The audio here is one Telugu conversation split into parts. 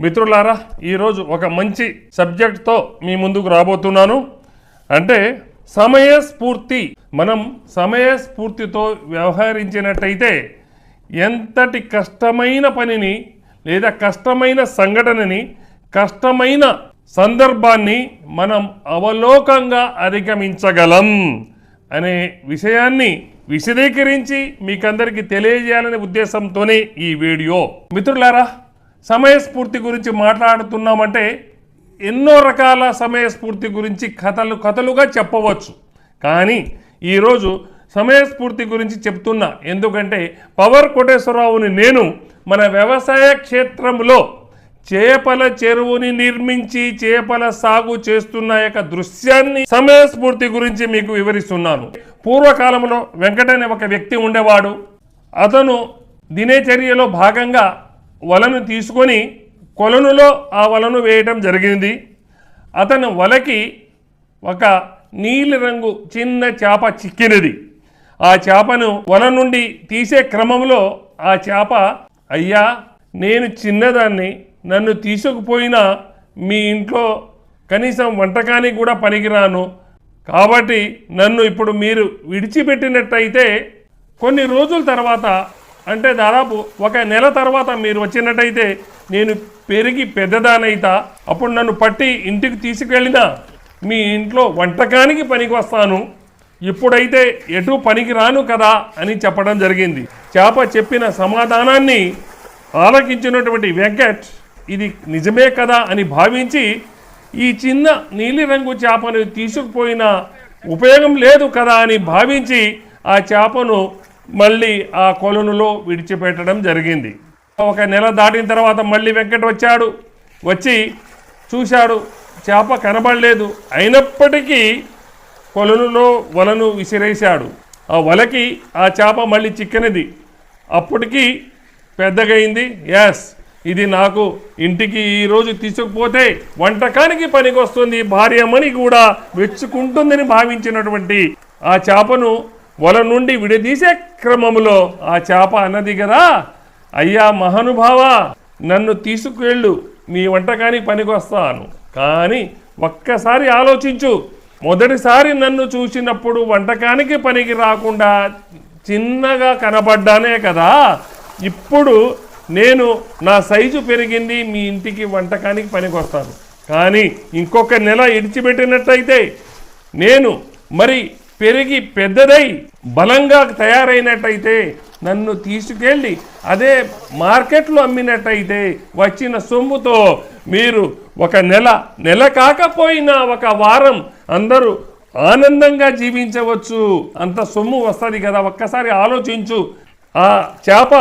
మిత్రులారా ఈరోజు ఒక మంచి సబ్జెక్ట్తో మీ ముందుకు రాబోతున్నాను. అంటే సమయస్ఫూర్తి. మనం సమయస్ఫూర్తితో వ్యవహరించినట్టయితే ఎంతటి కష్టమైన పనిని లేదా కష్టమైన సంఘటనని కష్టమైన సందర్భాన్ని మనం అవలోకంగా అధిగమించగలం అనే విషయాన్ని విశదీకరించి మీకందరికీ తెలియజేయాలనే ఉద్దేశంతోనే ఈ వీడియో. మిత్రులారా సమయస్ఫూర్తి గురించి మాట్లాడుతున్నామంటే ఎన్నో రకాల సమయస్ఫూర్తి గురించి కథలు కథలుగా చెప్పవచ్చు. కానీ ఈరోజు సమయస్ఫూర్తి గురించి చెప్తున్నా. ఎందుకంటే పవర్ కోటేశ్వరరావుని నేను మన వ్యవసాయ క్షేత్రంలో చేపల చెరువుని నిర్మించి చేపల సాగు చేస్తున్న యొక్క దృశ్యాన్ని సమయస్ఫూర్తి గురించి మీకు వివరిస్తున్నాను. పూర్వకాలంలో వెంకటనే ఒక వ్యక్తి ఉండేవాడు. అతను దినచర్యలో భాగంగా వలను తీసుకొని కొలనులో ఆ వలను వేయటం జరిగింది. అతను వలకి ఒక నీలిరంగు చిన్న చేప చిక్కినది. ఆ చేపను వల నుండి తీసే క్రమంలో ఆ చేప అయ్యా నేను చిన్నదాన్ని నన్ను తీసుకుపోయినా మీ ఇంట్లో కనీసం వంటకానికి కూడా పనికిరాను. కాబట్టి నన్ను ఇప్పుడు మీరు విడిచిపెట్టినట్టయితే కొన్ని రోజుల తర్వాత అంటే దాదాపు ఒక నెల తర్వాత మీరు వచ్చినట్టయితే నేను పెరిగి పెద్దదానైతా. అప్పుడు నన్ను పట్టి ఇంటికి తీసుకెళ్ళినా మీ ఇంట్లో వంటకానికి పనికి వస్తాను ఇప్పుడైతే ఎటు పనికి రాను కదా అని చెప్పడం జరిగింది. చేప చెప్పిన సమాధానాన్ని ఆలకించినటువంటి వెంకట్ ఇది నిజమే కదా అని భావించి ఈ చిన్న నీలిరంగు చేపను తీసుకుపోయిన ఉపయోగం లేదు కదా అని భావించి ఆ చేపను మళ్ళీ ఆ కొలనులో విడిచిపెట్టడం జరిగింది. ఒక నెల దాటిన తర్వాత మళ్ళీ వెంకట వచ్చాడు. వచ్చి చూశాడు చేప కనబడలేదు. అయినప్పటికీ కొలనులో వలను విసిరేశాడు. ఆ వలకి ఆ చేప మళ్ళీ చిక్కనిది. అప్పటికి పెద్దగైంది. ఎస్ ఇది నాకు ఇంటికి ఈరోజు తీసుకుపోతే వంటకానికి పనికొస్తుంది. భార్యమని కూడా వెచ్చుకుంటుందని భావించినటువంటి ఆ చేపను వల నుండి విడదీసే క్రమంలో ఆ చేప అన్నది కదా? అయ్యా మహానుభావ నన్ను తీసుకువెళ్ళు. మీ వంటకానికి పనికొస్తాను. కానీ ఒక్కసారి ఆలోచించు. మొదటిసారి నన్ను చూసినప్పుడు వంటకానికి పనికి రాకుండా చిన్నగా కనబడ్డానే కదా? ఇప్పుడు నేను నా సైజు పెరిగింది మీ ఇంటికి వంటకానికి పనికొస్తాను. కానీ ఇంకొక నెల ఇడిచిపెట్టినట్టయితే నేను మరి పెరిగి పెద్దదై బలంగా తయారైనట్టయితే నన్ను తీసుకెళ్ళి అదే మార్కెట్లో అమ్మినట్టయితే వచ్చిన సొమ్ముతో మీరు ఒక నెల నెల కాకపోయినా ఒక వారం అందరూ ఆనందంగా జీవించవచ్చు. అంత సొమ్ము వస్తుంది కదా ఒక్కసారి ఆలోచించు. ఆ చేప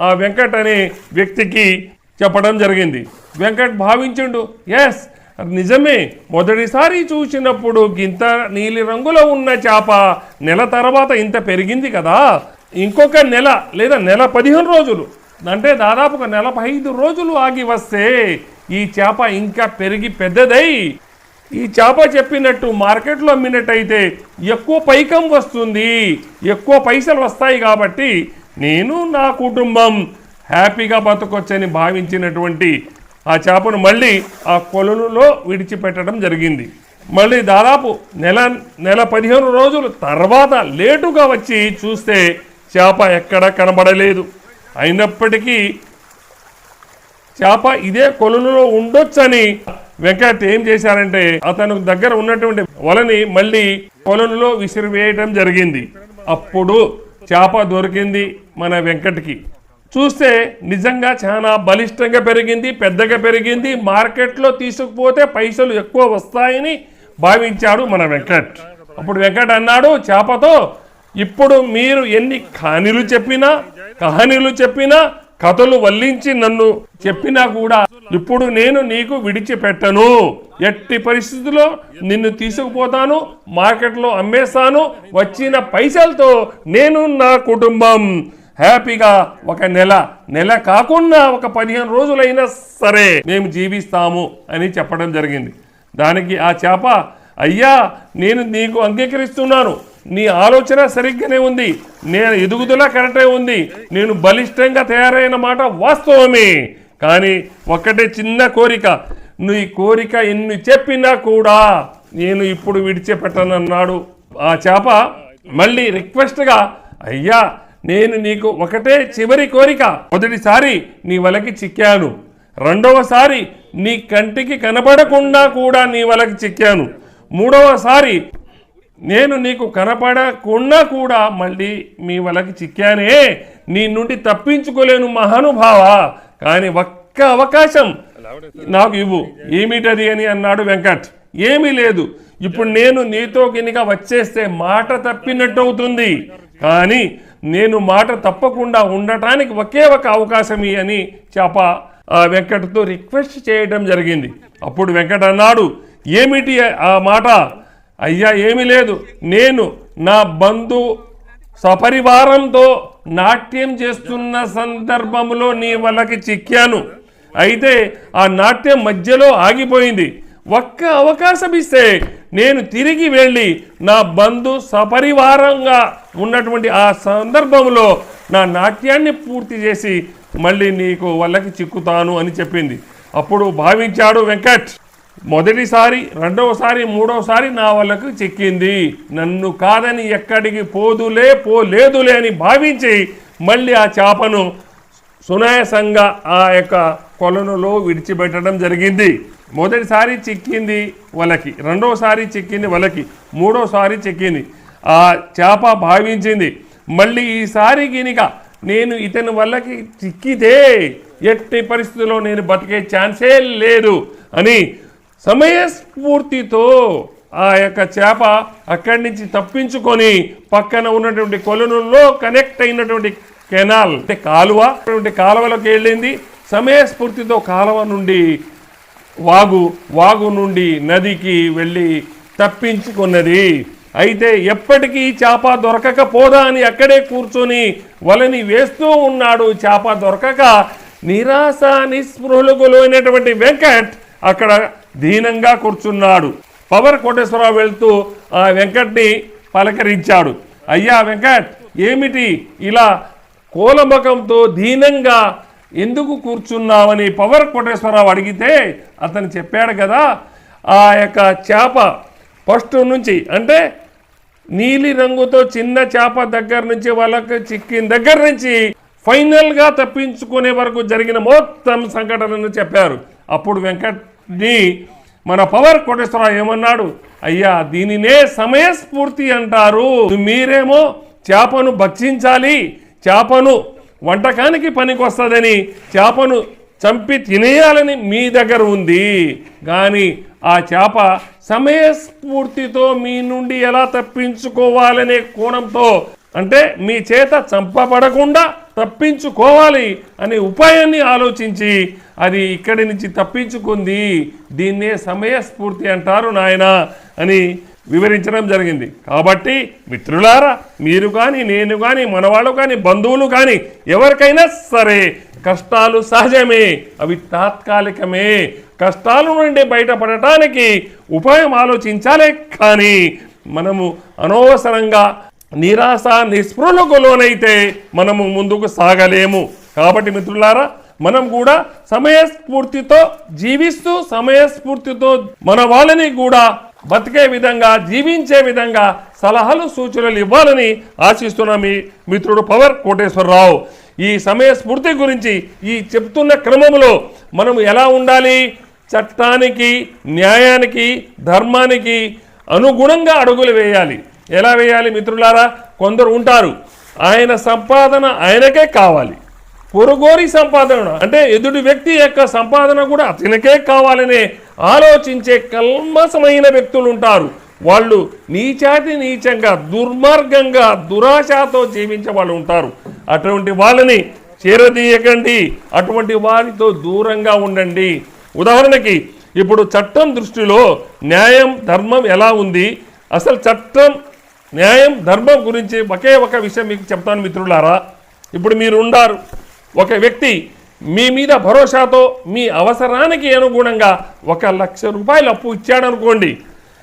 ఆ వెంకట్ అనే వ్యక్తికి చెప్పడం జరిగింది. వెంకట్ భావించుండు ఎస్ నిజమే. మొదటిసారి చూసినప్పుడు గింత నీలి రంగులో ఉన్న చేప నెల తర్వాత ఇంత పెరిగింది కదా. ఇంకొక నెల లేదా నెల పదిహేను రోజులు అంటే దాదాపు ఒక నలభై ఐదు రోజులు ఆగి వస్తే ఈ చేప ఇంకా పెరిగి పెద్దదై. ఈ చేప చెప్పినట్టు మార్కెట్లో అమ్మినట్టయితే ఎక్కువ పైకం వస్తుంది. ఎక్కువ పైసలు వస్తాయి కాబట్టి నేను నా కుటుంబం హ్యాపీగా బతకొచ్చని భావించినటువంటి ఆ చేపను మళ్ళీ ఆ కొలనులో విడిచిపెట్టడం జరిగింది. మళ్ళీ దాదాపు నెల నెల పదిహేను రోజులు తర్వాత లేటుగా వచ్చి చూస్తే చేప ఎక్కడ కనబడలేదు. అయినప్పటికీ చేప ఇదే కొలనులో ఉండొచ్చని వెంకట్ ఏం చేశారంటే అతను దగ్గర ఉన్నటువంటి వలని మళ్ళీ కొలనులో విసిరివేయటం జరిగింది. అప్పుడు చేప దొరికింది మన వెంకట్కి. చూస్తే నిజంగా చాలా బలిష్టంగా పెరిగింది పెద్దగా పెరిగింది. మార్కెట్లో తీసుకుపోతే పైసలు ఎక్కువ వస్తాయని భావించాడు మన వెంకట్. అప్పుడు వెంకట్ అన్నాడు చేపతో ఇప్పుడు మీరు ఎన్ని కానీలు చెప్పినా కహానీలు చెప్పినా కథలు వల్లించి నన్ను చెప్పినా కూడా ఇప్పుడు నేను నీకు విడిచిపెట్టను. ఎట్టి పరిస్థితుల్లో నిన్ను తీసుకుపోతాను మార్కెట్లో అమ్మేస్తాను వచ్చిన పైసలతో నేను నా కుటుంబం. హ్యాపీగా ఒక నెల నెల కాకుండా ఒక పదిహేను రోజులైనా సరే మేము జీవిస్తాము అని చెప్పడం జరిగింది. దానికి ఆ చేప అయ్యా నేను నీకు అంగీకరిస్తున్నాను. నీ ఆలోచన సరిగ్గానే ఉంది. నేను ఎదుగుదల కరెక్టే ఉంది. నేను బలిష్టంగా తయారైన మాట వాస్తవమే. కానీ ఒక్కటే చిన్న కోరిక. నీ కోరిక ఎన్ని చెప్పినా కూడా నేను ఇప్పుడు విడిచిపెట్టనన్నాడు. ఆ చేప మళ్ళీ రిక్వెస్ట్గా అయ్యా నేను నీకు ఒకటే చివరి కోరిక. మొదటిసారి నీ వలకి చిక్కాను. రెండవసారి నీ కంటికి కనపడకుండా కూడా నీ వలకి చిక్కాను. మూడవసారి నేను నీకు కనపడకుండా కూడా మళ్ళీ మీ వలకి చిక్కానే. నీ నుండి తప్పించుకోలేను మహానుభావ. కానీ ఒక్క అవకాశం నాకు ఇవ్వు. ఏమిటది అని అన్నాడు వెంకట్. ఏమీ లేదు. ఇప్పుడు నేను నీతో గినిక వచ్చేస్తే మాట తప్పినట్టు అవుతుంది కానీ నేను మాట తప్పకుండా ఉండటానికి ఒకే ఒక అవకాశం అని చేప ఆ వెంకట్తో రిక్వెస్ట్ చేయడం జరిగింది. అప్పుడు వెంకట అన్నాడు ఏమిటి ఆ మాట? అయ్యా ఏమీ లేదు. నేను నా బంధు సపరివారంతో నాట్యం చేస్తున్న సందర్భంలో నీ వలకి చిక్కాను. అయితే ఆ నాట్యం మధ్యలో ఆగిపోయింది. ఒక్క అవకాశం ఇస్తే నేను తిరిగి వెళ్ళి నా బంధు సపరివారంగా ఉన్నటువంటి ఆ సందర్భంలో నా నాట్యాన్ని పూర్తి చేసి మళ్ళీ నీకు వాళ్ళకి చిక్కుతాను అని చెప్పింది. అప్పుడు భావించాడు వెంకట్. మొదటిసారి రెండవసారి మూడవసారి నా వాళ్ళకు చిక్కింది. నన్ను కాదని ఎక్కడికి పోదులే పోలేదులే అని భావించి మళ్ళీ ఆ చేపను సునాయాసంగా ఆ యొక్క కొలనులో విడిచిపెట్టడం జరిగింది. మొదటిసారి చిక్కింది వలకి రెండోసారి చిక్కింది వలకి మూడోసారి చిక్కింది. ఆ చేప భావించింది మళ్ళీ ఈసారి గినిక నేను ఇతని వల్లకి చిక్కితే ఎట్టి పరిస్థితుల్లో నేను బతికే ఛాన్సే లేదు అని సమయస్ఫూర్తితో ఆ యొక్క చేప అక్కడి నుంచి తప్పించుకొని పక్కన ఉన్నటువంటి కొలనుల్లో కనెక్ట్ అయినటువంటి కెనాల్ అంటే కాలువ అటువంటి కాలువలోకి వెళ్ళింది. సమయస్ఫూర్తితో కాలువ నుండి వాగు వాగు నుండి నదికి వెళ్ళి తప్పించుకున్నది. అయితే ఎప్పటికీ చేప దొరకకపోదా అని అక్కడే కూర్చొని వలని వేస్తూ ఉన్నాడు చేప దొరకక నిరాశ నిస్పృహలకు లోనటువంటి వెంకట్ అక్కడ దీనంగా కూర్చున్నాడు. పవర్ కోటేశ్వరరావు వెళ్తూ ఆ వెంకట్ని పలకరించాడు. అయ్యా వెంకట్ ఏమిటి ఇలా కోలముఖంతో దీనంగా ఎందుకు కూర్చున్నామని పవర్ కోటేశ్వరరావు అడిగితే అతను చెప్పాడు కదా ఆ యొక్క చేప ఫస్ట్ నుంచి అంటే నీలి రంగుతో చిన్న చేప దగ్గర నుంచి వాళ్ళకి చిక్కిన దగ్గర నుంచి ఫైనల్గా తప్పించుకునే వరకు జరిగిన మొత్తం సంఘటనను చెప్పారు. అప్పుడు వెంకట్ని మన పవర్ కోటేశ్వరరావు ఏమన్నాడు? అయ్యా దీనినే సమయస్ఫూర్తి అంటారు. మీరేమో చేపను భక్షించాలి చేపను వంటకానికి పనికొస్తుందని చేపను చంపి తినేయాలని మీ దగ్గర ఉంది. కానీ ఆ చేప సమయస్ఫూర్తితో మీ నుండి ఎలా తప్పించుకోవాలనే కోణంతో అంటే మీ చేత చంపబడకుండా తప్పించుకోవాలి అనే ఉపాయాన్ని ఆలోచించి అది ఇక్కడి నుంచి తప్పించుకుంది. దీన్నే సమయస్ఫూర్తి అంటారు నాయన అని వివరించడం జరిగింది. కాబట్టి మిత్రులారా మీరు కానీ నేను కానీ మనవాళ్ళు కానీ బంధువులు కానీ ఎవరికైనా సరే కష్టాలు సహజమే అవి తాత్కాలికమే. కష్టాల నుండి బయటపడటానికి ఉపాయం ఆలోచించాలే కానీ మనము అనవసరంగా నిరాశ నిస్పృహకు లోనైతే మనము ముందుకు సాగలేము. కాబట్టి మిత్రులారా మనం కూడా సమయస్ఫూర్తితో జీవిస్తూ సమయస్ఫూర్తితో మన వాళ్ళని కూడా బతికే విధంగా జీవించే విధంగా సలహాలు సూచనలు ఇవ్వాలని ఆశిస్తున్న మీ మిత్రుడు పవర్ కోటేశ్వరరావు. ఈ సమయ స్ఫూర్తి గురించి ఈ చెప్తున్న క్రమంలో మనం ఎలా ఉండాలి? చట్టానికి న్యాయానికి ధర్మానికి అనుగుణంగా అడుగులు వేయాలి. ఎలా వేయాలి మిత్రులారా? కొందరు ఉంటారు. ఆయన సంపాదన ఆయనకే కావాలి. పొరుగోరి సంపాదన. అంటే ఎదుటి వ్యక్తి యొక్క సంపాదన కూడా అతనికే కావాలనే ఆలోచించే కల్మసమైన వ్యక్తులు ఉంటారు వాళ్ళు నీచాతి నీచంగా దుర్మార్గంగా దురాశతో జీవించే వాళ్ళు ఉంటారు. అటువంటి వాళ్ళని చేరదీయకండి. అటువంటి వారితో దూరంగా ఉండండి. ఉదాహరణకి ఇప్పుడు చట్టం దృష్టిలో న్యాయం ధర్మం ఎలా ఉంది? అసలు చట్టం న్యాయం ధర్మం గురించి ఒకే ఒక విషయం మీకు చెప్తాను మిత్రులారా. ఇప్పుడు మీరు ఉండారు ఒక వ్యక్తి మీ మీద భరోసాతో మీ అవసరానికి అనుగుణంగా ఒక లక్ష రూపాయలు అప్పు ఇచ్చాడు అనుకోండి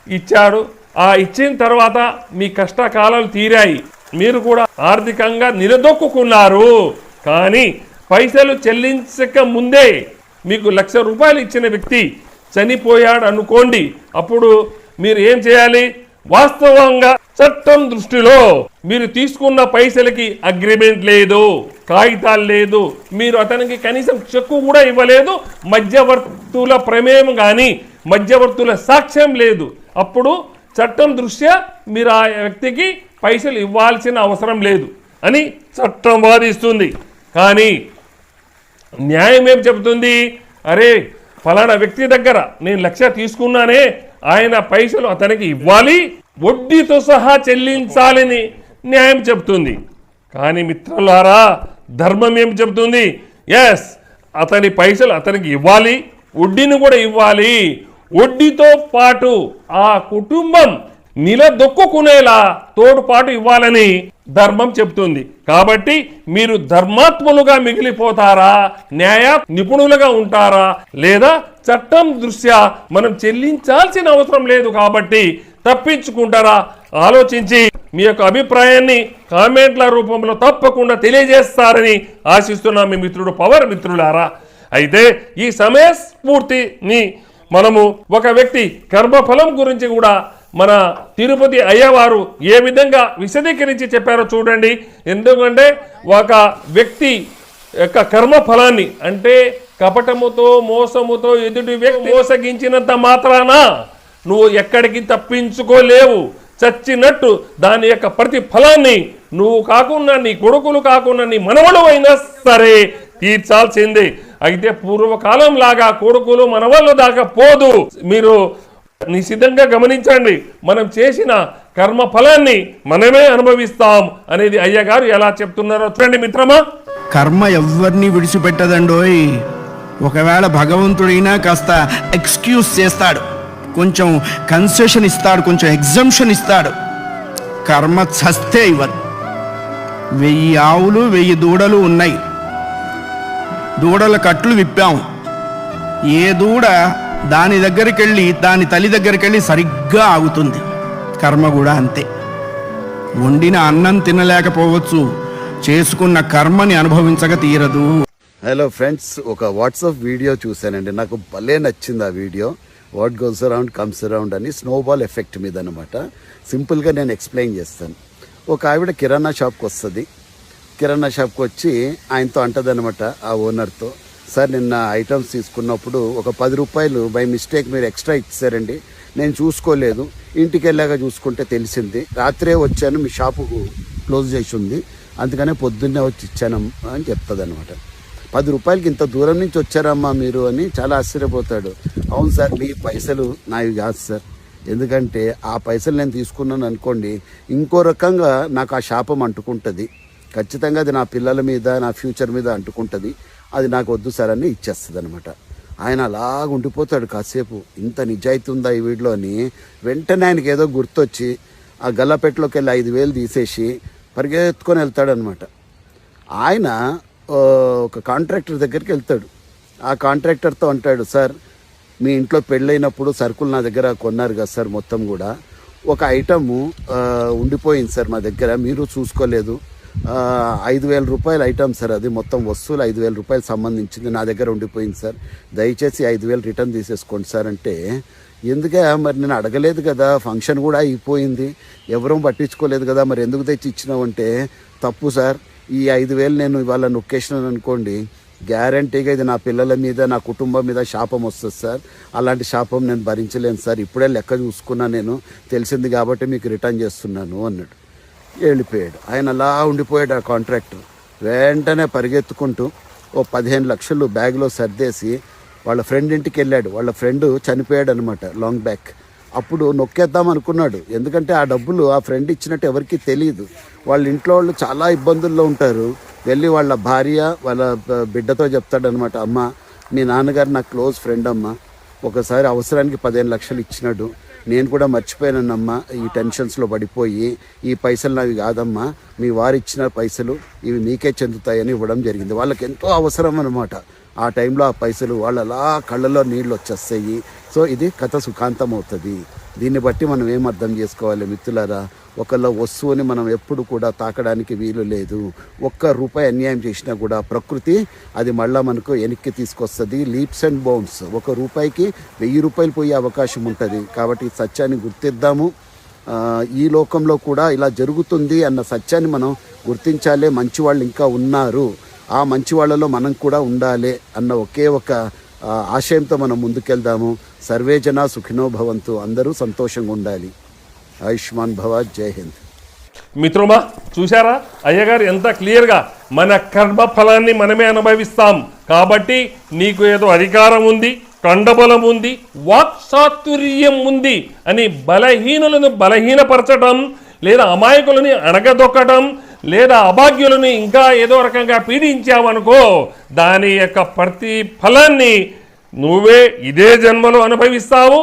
ఇచ్చాడు ఆ ఇచ్చిన తర్వాత మీ కష్టకాలాలు తీరాయి. మీరు కూడా ఆర్థికంగా నిలదొక్కున్నారు కానీ పైసలు చెల్లించక ముందే మీకు లక్ష రూపాయలు ఇచ్చిన వ్యక్తి చనిపోయాడు అనుకోండి అప్పుడు మీరు ఏం చేయాలి? వాస్తవంగా చట్టం దృష్టిలో మీరు తీసుకున్న పైసలకి అగ్రిమెంట్ లేదు కాగితాలు లేదు మీరు అతనికి కనీసం చెక్కు కూడా ఇవ్వలేదు మధ్యవర్తుల ప్రమేయం కానీ మధ్యవర్తుల సాక్ష్యం లేదు. అప్పుడు చట్టం దృష్ట్యా మీరు ఆ వ్యక్తికి పైసలు ఇవ్వాల్సిన అవసరం లేదు అని చట్టం వాదిస్తుంది. కానీ న్యాయం ఏం చెబుతుంది? అరే ఫలానా వ్యక్తి దగ్గర నేను లక్ష తీసుకున్నానే ఆయన పైసలు అతనికి ఇవ్వాలి వడ్డీతో సహా చెల్లించాలని న్యాయం చెబుతుంది. కానీ మిత్రులారా ధర్మం ఏం చెబుతుంది? ఎస్ అతని పైసలు అతనికి ఇవ్వాలి వడ్డీని కూడా ఇవ్వాలి. వడ్డీతో పాటు ఆ కుటుంబం నిలదొక్కునేలా తోడుపాటు ఇవ్వాలని ధర్మం చెప్తుంది కాబట్టి మీరు ధర్మాత్ములుగా మిగిలిపోతారా? న్యాయ నిపుణులుగా ఉంటారా? లేదా చట్టం దృష్ట్యా మనం చెల్లించాల్సిన అవసరం లేదు కాబట్టి తప్పించుకుంటారా? ఆలోచించి మీ యొక్క అభిప్రాయాన్ని కామెంట్ల రూపంలో తప్పకుండా తెలియజేస్తారని ఆశిస్తున్నా మీ మిత్రుడు పవర్ మిత్రులారా. అయితే ఈ సమయస్ఫూర్తిని మనము ఒక వ్యక్తి కర్మఫలం గురించి కూడా మన తిరుపతి అయ్యవారు ఏ విధంగా విశదీకరించి చెప్పారో చూడండి. ఎందుకంటే ఒక వ్యక్తి యొక్క కర్మ ఫలాన్ని అంటే కపటముతో మోసముతో ఎదుటి వ్యక్తి మోసగించినంత మాత్రాన నువ్వు ఎక్కడికి తప్పించుకోలేవు. చచ్చినట్టు దాని యొక్క ప్రతి ఫలాన్ని నువ్వు కాకుండా నీ కొడుకులు కాకుండా నీ మనవడు అయినా సరే తీర్చాల్సిందే. అయితే పూర్వకాలం లాగా కొడుకులు మనవళ్ళు దాకా పోదు. మీరు నిశ్చితంగా గమనించండి మనం చేసిన కర్మ ఫలాన్ని మనమే అనుభవిస్తాం అనేది అయ్యగారు ఎలా చెప్తున్నారో చూడండి మిత్రమా. కర్మ ఎవరిని విడిచిపెట్టదండోయ్. ఒకవేళ భగవంతుడైనా కాస్త ఎక్స్క్యూజ్ చేస్తాడు. కొంచెం కన్సెషన్ ఇస్తాడు కొంచెం ఎగ్జంప్షన్ ఇస్తాడు. కర్మ చస్తే ఇవ్వదు. వెయ్యి ఆవులు వెయ్యి దూడలు ఉన్నాయి. దూడల కట్లు విప్పాము ఏ దూడ దాని దగ్గరికి వెళ్ళి దాని తల్లి దగ్గరికి వెళ్ళి సరిగ్గా ఆగుతుంది. కర్మ కూడా అంతే. వండిన అన్నం తినలేకపోవచ్చు. చేసుకున్న కర్మని అనుభవించక తీరదు. హలో ఫ్రెండ్స్ ఒక వాట్సాప్ వీడియో చూశానండి. నాకు భలే నచ్చింది ఆ video what goes around comes around అని స్నోబాల్ ఎఫెక్ట్ మీద అనమాట సింపుల్గా నేను ఎక్స్ప్లెయిన్ చేస్తాను. ఒక ఆవిడ కిరాణా షాప్కి వస్తుంది. కిరాణా షాప్కి వచ్చి ఆయనతో అంటదనమాట ఆ ఓనర్తో సార్ నిన్న ఐటమ్స్ తీసుకున్నప్పుడు ఒక పది రూపాయలు బై మిస్టేక్ మీరు ఎక్స్ట్రా ఇచ్చారండి. నేను చూసుకోలేదు. ఇంటికి వెళ్ళాక చూసుకుంటే తెలిసింది. రాత్రే వచ్చాను మీ షాపు క్లోజ్ చేసి ఉంది. అందుకనే పొద్దున్నే వచ్చి ఇచ్చాను అని చెప్తుంది అనమాట పది రూపాయలకి ఇంత దూరం నుంచి వచ్చారమ్మా మీరు అని చాలా ఆశ్చర్యపోతాడు. అవును సార్ మీ పైసలు నావి కాదు సార్. ఎందుకంటే ఆ పైసలు నేను తీసుకున్నాను అనుకోండి ఇంకో రకంగా నాకు ఆ శాపం అంటుకుంటుంది. ఖచ్చితంగా అది నా పిల్లల మీద నా ఫ్యూచర్ మీద అంటుకుంటుంది. అది నాకు వద్దు సార్ అని ఇచ్చేస్తుంది అనమాట ఆయన అలాగ ఉండిపోతాడు కాసేపు. ఇంత నిజాయితీ ఉందా ఈ వీడిలో అని వెంటనే ఆయనకి ఏదో గుర్తొచ్చి ఆ గల్లపెట్లోకి వెళ్ళి ఐదు వేలు తీసేసి పరిగెత్తుకొని వెళ్తాడనమాట ఆయన ఒక కాంట్రాక్టర్ దగ్గరికి వెళ్తాడు. ఆ కాంట్రాక్టర్తో అంటాడు సార్ మీ ఇంట్లో పెళ్ళైనప్పుడు సరుకులు నా దగ్గర కొన్నారు కదా సార్ మొత్తం కూడా. ఒక ఐటము ఉండిపోయింది సార్ మా దగ్గర మీరు చూసుకోలేదు. ఐదు వేల రూపాయల ఐటమ్ సార్ అది మొత్తం వస్తువులు ఐదు వేల రూపాయలు సంబంధించింది నా దగ్గర ఉండిపోయింది సార్. దయచేసి ఐదు వేలు రిటర్న్ తీసేసుకోండి సార్ అంటే ఎందుకే మరి నేను అడగలేదు కదా ఫంక్షన్ కూడా అయిపోయింది. ఎవరూ పట్టించుకోలేదు కదా మరి ఎందుకు తెచ్చి ఇచ్చినావంటే తప్పు సార్ ఈ ఐదు వేలు నేను ఇవాళ నొక్కేసినాను అనుకోండి గ్యారంటీగా ఇది నా పిల్లల మీద నా కుటుంబం మీద శాపం వస్తుంది సార్. అలాంటి శాపం నేను భరించలేను సార్. ఇప్పుడే లెక్క చూసుకున్నా నేను తెలిసింది కాబట్టి మీకు రిటర్న్ చేస్తున్నాను అన్నాడు. వెళ్ళిపోయాడు. ఆయన అలా ఉండిపోయాడు ఆ కాంట్రాక్టర్ వెంటనే పరిగెత్తుకుంటూ ఓ పదిహేను లక్షలు బ్యాగ్లో సర్దేసి వాళ్ళ ఫ్రెండ్ ఇంటికి వెళ్ళాడు. వాళ్ళ ఫ్రెండ్ చనిపోయాడు అనమాట లాంగ్ బ్యాక్ అప్పుడు నొక్కేద్దాం అనుకున్నాడు. ఎందుకంటే ఆ డబ్బులు ఆ ఫ్రెండ్ ఇచ్చినట్టు ఎవరికీ తెలియదు వాళ్ళ ఇంట్లో వాళ్ళు చాలా ఇబ్బందుల్లో ఉంటారు. వెళ్ళి వాళ్ళ భార్య వాళ్ళ బిడ్డతో చెప్తాడనమాట అమ్మ మీ నాన్నగారు నా క్లోజ్ ఫ్రెండ్ అమ్మ. ఒకసారి అవసరానికి పదిహేను లక్షలు ఇచ్చినాడు. నేను కూడా మర్చిపోయానమ్మా ఈ టెన్షన్స్లో పడిపోయి ఈ పైసలు నావి కాదమ్మా. మీ వారు ఇచ్చిన పైసలు ఇవి మీకే చెందుతాయని ఇవ్వడం జరిగింది. వాళ్ళకి ఎంతో అవసరం అనమాట ఆ టైంలో ఆ పైసలు వాళ్ళు అలా కళ్ళలో నీళ్ళు వచ్చేస్తాయి. సో ఇది కథ సుఖాంతం అవుతుంది. దీన్ని బట్టి మనం ఏం అర్థం చేసుకోవాలి మిత్రులారా? ఒకళ్ళ వస్తువుని మనం ఎప్పుడు కూడా తాకడానికి వీలు లేదు. ఒక్క రూపాయి అన్యాయం చేసినా కూడా ప్రకృతి అది మళ్ళీ మనకు వెనక్కి తీసుకొస్తుంది. Leaps and bounds. ఒక రూపాయికి వెయ్యి రూపాయలు పోయే అవకాశం ఉంటుంది. కాబట్టి సత్యాన్ని గుర్తిద్దాము. ఈ లోకంలో కూడా ఇలా జరుగుతుంది అన్న సత్యాన్ని మనం గుర్తించాలి. మంచి వాళ్ళు ఇంకా ఉన్నారు. ఆ మంచి వాళ్ళలో మనం కూడా ఉండాలి అన్న ఒకే ఒక ఆశయంతో మనం ముందుకెళ్దాము. సర్వే జన సుఖినో భవంతు. అందరూ సంతోషంగా ఉండాలి. ఆయుష్మాన్ భవ జై హింద్. మిత్రుమా చూశారా? అయ్యగారు ఎంత క్లియర్గా మన కర్మ ఫలాన్ని మనమే అనుభవిస్తాం. కాబట్టి నీకు ఏదో అధికారం ఉంది కండబలం ఉంది వాక్సాతుర్యం ఉంది అని బలహీనులను బలహీనపరచడం లేదా అమాయకులని అణగదొక్కడం లేదా అభాగ్యులని ఇంకా ఏదో రకంగా పీడించావనుకో దాని యొక్క ప్రతి ఫలాన్ని నువ్వే ఇదే జన్మలో అనుభవిస్తావు.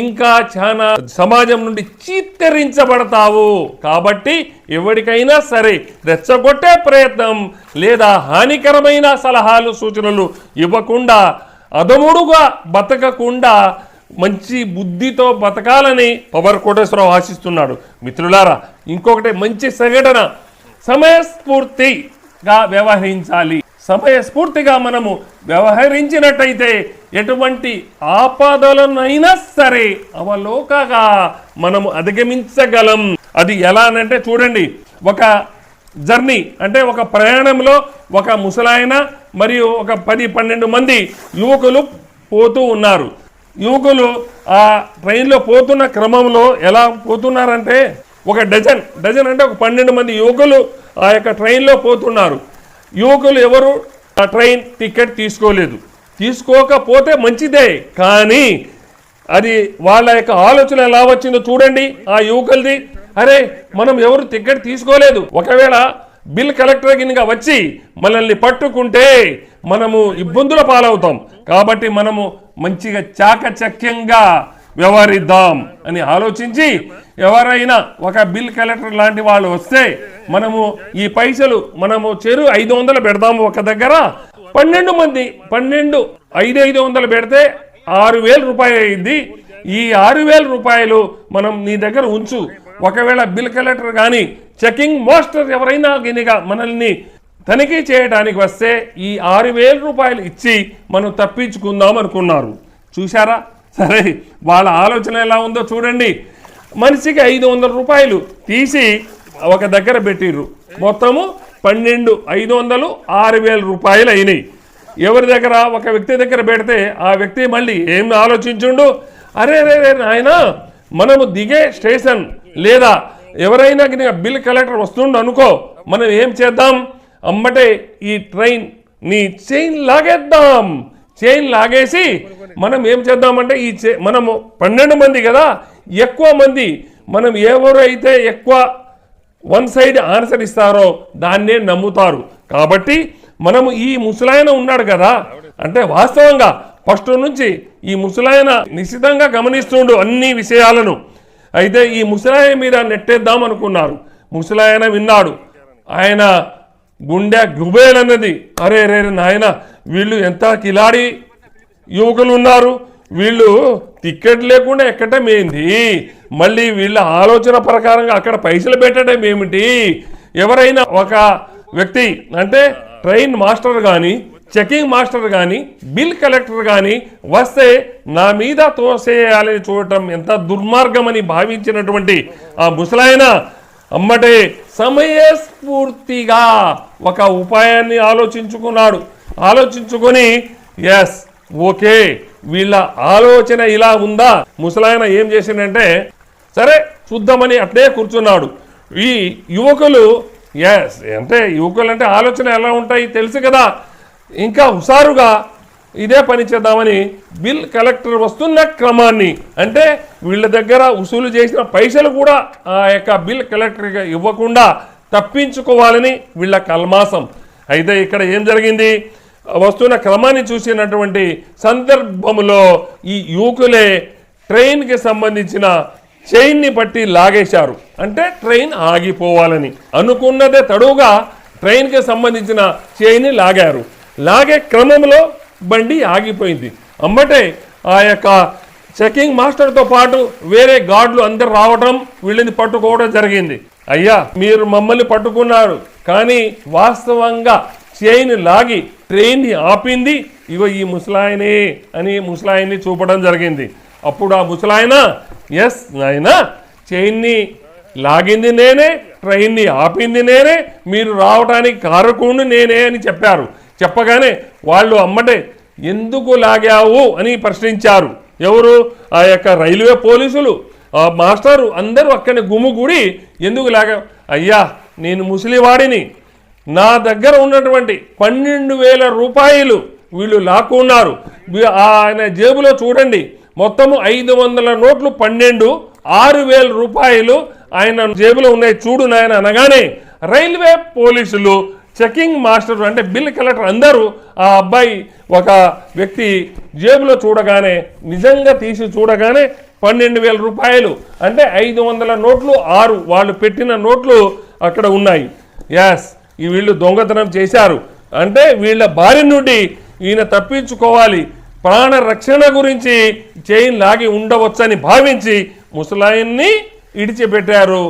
ఇంకా చాలా సమాజం నుండి చీత్తరించబడతావు కాబట్టి ఎవరికైనా సరే రెచ్చగొట్టే ప్రయత్నం లేదా హానికరమైన సలహాలు సూచనలు ఇవ్వకుండా అదముడుగా బతకకుండా మంచి బుద్ధితో బతకాలని పవర్ కోటేశ్వరరావు ఆశిస్తున్నాడు. మిత్రులారా ఇంకొకటి మంచి సంఘటన. సమయస్ఫూర్తిగా వ్యవహరించాలి. సమయస్ఫూర్తిగా మనము వ్యవహరించినట్టయితే ఎటువంటి ఆపదలనైనా సరే అవలోకగా మనము అధిగమించగలం. అది ఎలా అంటే చూడండి ఒక జర్నీ అంటే ఒక ప్రయాణంలో ఒక ముసలాయన మరియు ఒక పది పన్నెండు మంది యువకులు పోతూ ఉన్నారు. యువకులు ఆ ట్రైన్లో పోతున్న క్రమంలో ఎలా పోతున్నారంటే ఒక డజన్ డజన్ అంటే ఒక పన్నెండు మంది యువకులు ఆ యొక్క ట్రైన్లో పోతున్నారు. యువకులు ఎవరు? ఆ ట్రైన్ టికెట్ తీసుకోలేదు. తీసుకోకపోతే మంచిదే కానీ అది వాళ్ళ యొక్క ఆలోచన ఎలా వచ్చిందో చూడండి ఆ యువకులది. అరే మనం ఎవరు టికెట్ తీసుకోలేదు. ఒకవేళ బిల్ కలెక్టర్ కింద వచ్చి మనల్ని పట్టుకుంటే మనము ఇబ్బందుల పాలవుతాం. కాబట్టి మనము మంచిగా చాకచక్యంగా వ్యవహరిద్దాం అని ఆలోచించి ఎవరైనా ఒక బిల్ కలెక్టర్ లాంటి వాళ్ళు వస్తే మనము ఈ పైసలు మనము చెరు ఐదు వందలు పెడదాము ఒక దగ్గర. పన్నెండు మంది పన్నెండు ఐదు ఐదు వందలు పెడితే ఆరు వేల రూపాయలు అయింది. ఈ ఆరు వేల రూపాయలు మనం నీ దగ్గర ఉంచు. ఒకవేళ బిల్ కలెక్టర్ కానీ చెకింగ్ మాస్టర్ ఎవరైనా గినిగా మనల్ని తనిఖీ చేయడానికి వస్తే ఈ ఆరు వేల రూపాయలు ఇచ్చి మనం తప్పించుకుందాం అనుకున్నారు. చూశారా? సరే వాళ్ళ ఆలోచన ఎలా ఉందో చూడండి. మనిషికి ఐదు వందల రూపాయలు తీసి ఒక దగ్గర పెట్టిర్రు. మొత్తము పన్నెండు ఐదు వందలు ఆరు వేల రూపాయలు అయినాయి. ఎవరి దగ్గర? ఒక వ్యక్తి దగ్గర పెడితే ఆ వ్యక్తి మళ్ళీ ఏం ఆలోచించుండు? అరే రే రే నాయన మనము దిగే స్టేషన్ లేదా ఎవరైనా బిల్ కలెక్టర్ వస్తుండు అనుకో మనం ఏం చేద్దాం? అమ్మటే ఈ ట్రైన్ నీ చైన్ లాగేద్దాం. చైన్ లాగేసి మనం ఏం చేద్దామంటే ఈ చే మనము పన్నెండు మంది కదా ఎక్కువ మంది మనం ఎవరైతే ఎక్కువ వన్ సైడ్ ఆన్సర్ ఇస్తారో దాన్నే నమ్ముతారు. కాబట్టి మనము ఈ ముసలాయన ఉన్నాడు కదా అంటే వాస్తవంగా ఫస్ట్ నుంచి ఈ ముసలాయన నిశ్చితంగా గమనిస్తుండు అన్ని విషయాలను. అయితే ఈ ముసలాయన మీద నెట్టేద్దాం అనుకున్నారు. ముసలాయన విన్నాడు. ఆయన గుండె గుబేలన్నది. అరే రే నాయన వీళ్ళు ఎంత కిలాడి యువకులు ఉన్నారు వీళ్ళు టికెట్ లేకుండా ఎక్కటం ఏంది? మళ్ళీ వీళ్ళ ఆలోచన ప్రకారంగా అక్కడ పైసలు పెట్టడం ఏమిటి? ఎవరైనా ఒక వ్యక్తి అంటే ట్రైన్ మాస్టర్ కానీ చెకింగ్ మాస్టర్ కానీ బిల్ కలెక్టర్ కానీ వస్తే నా మీద తోసేయాలని చూడటం ఎంత దుర్మార్గమని భావించినటువంటి ఆ ముసలాయన అమ్మటే సమయస్ఫూర్తిగా ఒక ఉపాయాన్ని ఆలోచించుకున్నాడు. ఆలోచించుకొని ఎస్ ఓకే వీళ్ళ ఆలోచన ఇలా ఉందా? ముసలాయన ఏం చేసిందంటే సరే చూద్దామని అట్లే కూర్చున్నాడు. ఈ యువకులు ఎస్ అంటే యువకులు అంటే ఆలోచన ఎలా ఉంటాయి తెలుసు కదా. ఇంకా హుషారుగా ఇదే పని చేద్దామని బిల్ కలెక్టర్ వస్తున్న క్రమాన్ని. అంటే వీళ్ళ దగ్గర వసూలు చేసిన పైసలు కూడా ఆ యొక్క బిల్ కలెక్టర్గా ఇవ్వకుండా తప్పించుకోవాలని వీళ్ళ కల్మాసం. అయితే ఇక్కడ ఏం జరిగింది? వస్తున్న క్రమాన్ని చూసినటువంటి సందర్భంలో ఈ యువకులే ట్రైన్కి సంబంధించిన చైన్ని పట్టి లాగేశారు. అంటే ట్రైన్ ఆగిపోవాలని. అనుకున్నదే తడువుగా ట్రైన్కి సంబంధించిన చైన్ని లాగారు. లాగే క్రమంలో బండి ఆగిపోయింది. అమ్మటే ఆ యొక్క చెకింగ్ మాస్టర్తో పాటు వేరే గార్డులు అందరు రావడం వీళ్ళని పట్టుకోవడం జరిగింది. అయ్యా మీరు మమ్మల్ని పట్టుకున్నారు. కానీ వాస్తవంగా చైన్ లాగి ట్రైన్ని ఆపింది. ఇగో ఈ ముసలాయనే అని ముసలాయన్ని చూపడం జరిగింది. అప్పుడు ఆ ముసలాయన ఎస్ నాయన చైన్ని లాగింది నేనే ట్రైన్ని ఆపింది నేనే మీరు రావడానికి కారకుడిని నేనే అని చెప్పారు. చెప్పగానే వాళ్ళు అమ్మటే ఎందుకు లాగావు అని ప్రశ్నించారు. ఎవరు? ఆ యొక్క రైల్వే పోలీసులు. ఆ మాస్టరు అందరూ అక్కడిని గుమ్ముగూడి ఎందుకు లాగా? అయ్యా నేను ముసలివాడిని. నా దగ్గర ఉన్నటువంటి పన్నెండు వేల రూపాయలు వీళ్ళు లాక్కున్నారు ఆయన జేబులో చూడండి. మొత్తము ఐదు వందల నోట్లు పన్నెండు ఆరు వేల రూపాయలు ఆయన జేబులో ఉన్నాయి. చూడు నాయన అనగానే రైల్వే పోలీసులు చెకింగ్ మాస్టర్ అంటే బిల్ కలెక్టర్ అందరూ ఆ అబ్బాయి ఒక వ్యక్తి జేబులో చూడగానే నిజంగా తీసి చూడగానే పన్నెండు వేల రూపాయలు. అంటే ఐదు వందల నోట్లు ఆరు వాళ్ళు పెట్టిన నోట్లు అక్కడ ఉన్నాయి. యాస్ ఈ వీళ్ళు దొంగతనం చేశారు. అంటే వీళ్ళ భార్య నుండి ఈయన తప్పించుకోవాలి. ప్రాణ రక్షణ గురించి చైన్ లాగి ఉండవచ్చని భావించి ముసలాయన్ని ఇడిచిపెట్టారు.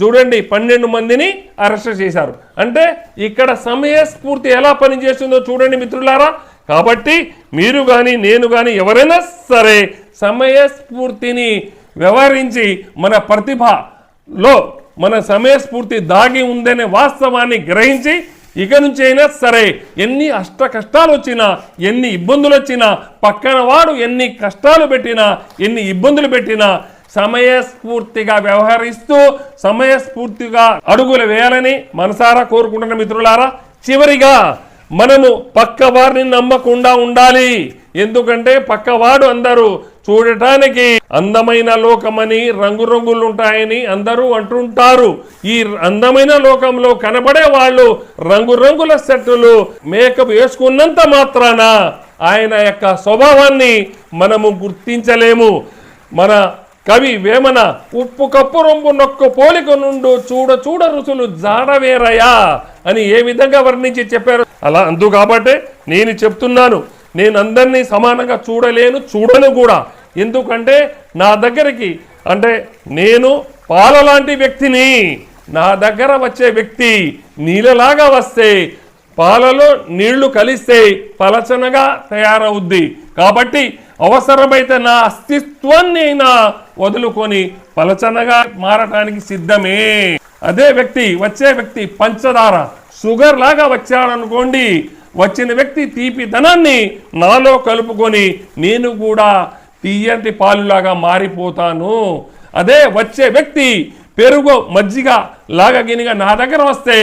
చూడండి పన్నెండు మందిని అరెస్ట్ చేశారు. అంటే ఇక్కడ సమయస్ఫూర్తి ఎలా పనిచేస్తుందో చూడండి మిత్రులారా. కాబట్టి మీరు కానీ నేను కానీ ఎవరైనా సరే సమయస్ఫూర్తిని వ్యవహరించి మన ప్రతిభలో మన సమయస్ఫూర్తి దాగి ఉందనే వాస్తవాన్ని గ్రహించి ఇక నుంచి అయినా సరే ఎన్ని అష్ట కష్టాలు వచ్చినా ఎన్ని ఇబ్బందులు వచ్చినా పక్కన వాడు ఎన్ని కష్టాలు పెట్టినా ఎన్ని ఇబ్బందులు పెట్టినా సమయస్ఫూర్తిగా వ్యవహరిస్తూ సమయస్ఫూర్తిగా అడుగులు వేయాలని మనసారా కోరుకుంటున్న మిత్రులారా చివరిగా మనము పక్క వారిని నమ్మకుండా ఉండాలి. ఎందుకంటే పక్కవాడు అందరూ చూడటానికి అందమైన లోకమని రంగురంగులు ఉంటాయని అందరూ అంటుంటారు. ఈ అందమైన లోకంలో కనబడే వాళ్ళు రంగురంగుల సెట్టులు మేకప్ వేసుకున్నంత మాత్రాన ఆయన యొక్క స్వభావాన్ని మనము గుర్తించలేము. మన కవి వేమన ఉప్పు కప్పు రొంబు నొక్క పోలిక నుండు చూడ చూడ రుచులు జాడవేరయా అని ఏ విధంగా వర్ణించి చెప్పారు? అలా అందు కాబట్టే నేను చెప్తున్నాను నేను అందరినీ సమానంగా చూడలేను చూడను కూడా. ఎందుకంటే నా దగ్గరికి అంటే నేను పాల లాంటి వ్యక్తిని నా దగ్గర వచ్చే వ్యక్తి నీళ్ళలాగా వస్తే పాలలో నీళ్ళు కలిస్తే పలచనగా తయారవుద్ది. కాబట్టి అవసరమైతే నా అస్తిత్వాన్ని అయినా వదులుకొని పలచనగా మారటానికి సిద్ధమే. అదే వ్యక్తి వచ్చే వ్యక్తి పంచదార షుగర్ లాగా వచ్చాడనుకోండి వచ్చిన వ్యక్తి తీపి ధనాన్ని నాలో కలుపుకొని నేను కూడా తీయటి పాలులాగా మారిపోతాను. అదే వచ్చే వ్యక్తి పెరుగు మజ్జిగ లాగా గినిగా నా దగ్గర వస్తే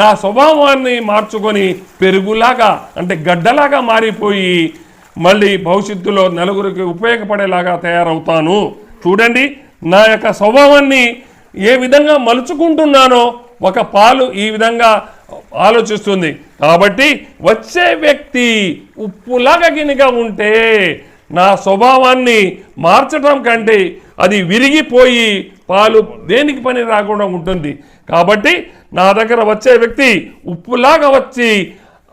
నా స్వభావాన్ని మార్చుకొని పెరుగులాగా అంటే గడ్డలాగా మారిపోయి మళ్ళీ భవిష్యత్తులో నలుగురికి ఉపయోగపడేలాగా తయారవుతాను. చూడండి నా యొక్క స్వభావాన్ని ఏ విధంగా మలుచుకుంటున్నానో ఒక పాలు ఈ విధంగా ఆలోచిస్తుంది. కాబట్టి వచ్చే వ్యక్తి ఉప్పులాగా గినిగా ఉంటే నా స్వభావాన్ని మార్చడం కంటే అది విరిగిపోయి పాలు దేనికి పని రాకుండా ఉంటుంది. కాబట్టి నా దగ్గర వచ్చే వ్యక్తి ఉప్పులాగా వచ్చి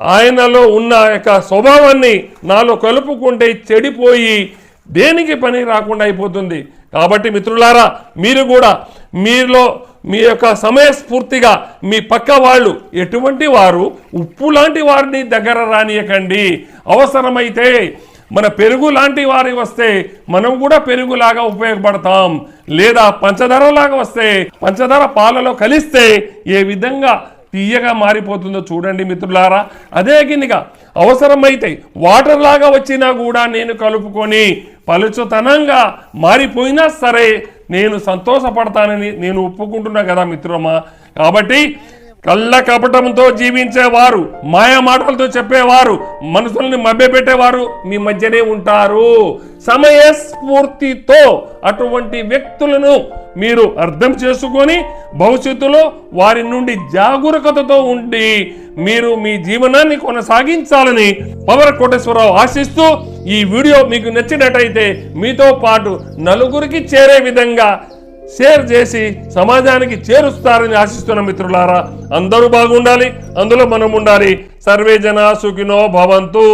ఆయనలో ఉన్న యొక్క స్వభావాన్ని నాలో కలుపుకుంటే చెడిపోయి దేనికి పని రాకుండా అయిపోతుంది? కాబట్టి మిత్రులారా మీరు కూడా మీలో మీ యొక్క సమయస్ఫూర్తిగా మీ పక్క వాళ్ళు ఎటువంటి వారు ఉప్పు లాంటి వారిని దగ్గర రానియకండి. అవసరమైతే మన పెరుగు లాంటి వారి వస్తే మనం కూడా పెరుగులాగా ఉపయోగపడతాం. లేదా పంచదారలాగా వస్తే పంచదార పాలలో కలిస్తే ఏ విధంగా తీయగా మారిపోతుందో చూడండి మిత్రులారా. అదే గిన్నెగా అవసరమైతే వాటర్ లాగా వచ్చినా కూడా నేను కలుపుకొని పలుచుతనంగా మారిపోయినా సరే నేను సంతోషపడతానని నేను ఒప్పుకుంటున్నా కదా మిత్రమా. కాబట్టి కళ్ళ కపటంతో జీవించేవారు మాయ మాటలతో చెప్పేవారు మనుషుల్ని మభ్యపెట్టేవారు మీ మధ్యనే ఉంటారు. సమయస్ఫూర్తితో అటువంటి వ్యక్తులను మీరు అర్థం చేసుకొని భవిష్యత్తులో వారి నుండి జాగరూకతతో ఉండి మీరు మీ జీవనాన్ని కొనసాగించాలని పవర్ కోటేశ్వరరావు ఆశిస్తూ ఈ వీడియో మీకు నచ్చినట్టయితే మీతో పాటు నలుగురికి చేరే విధంగా షేర్ చేసి సమాజానికి చేరుస్తారని ఆశిస్తున్న మిత్రులారా అందరూ బాగుండాలి అందులో మనం ఉండాలి సర్వే జన సుఖినో భవంతు.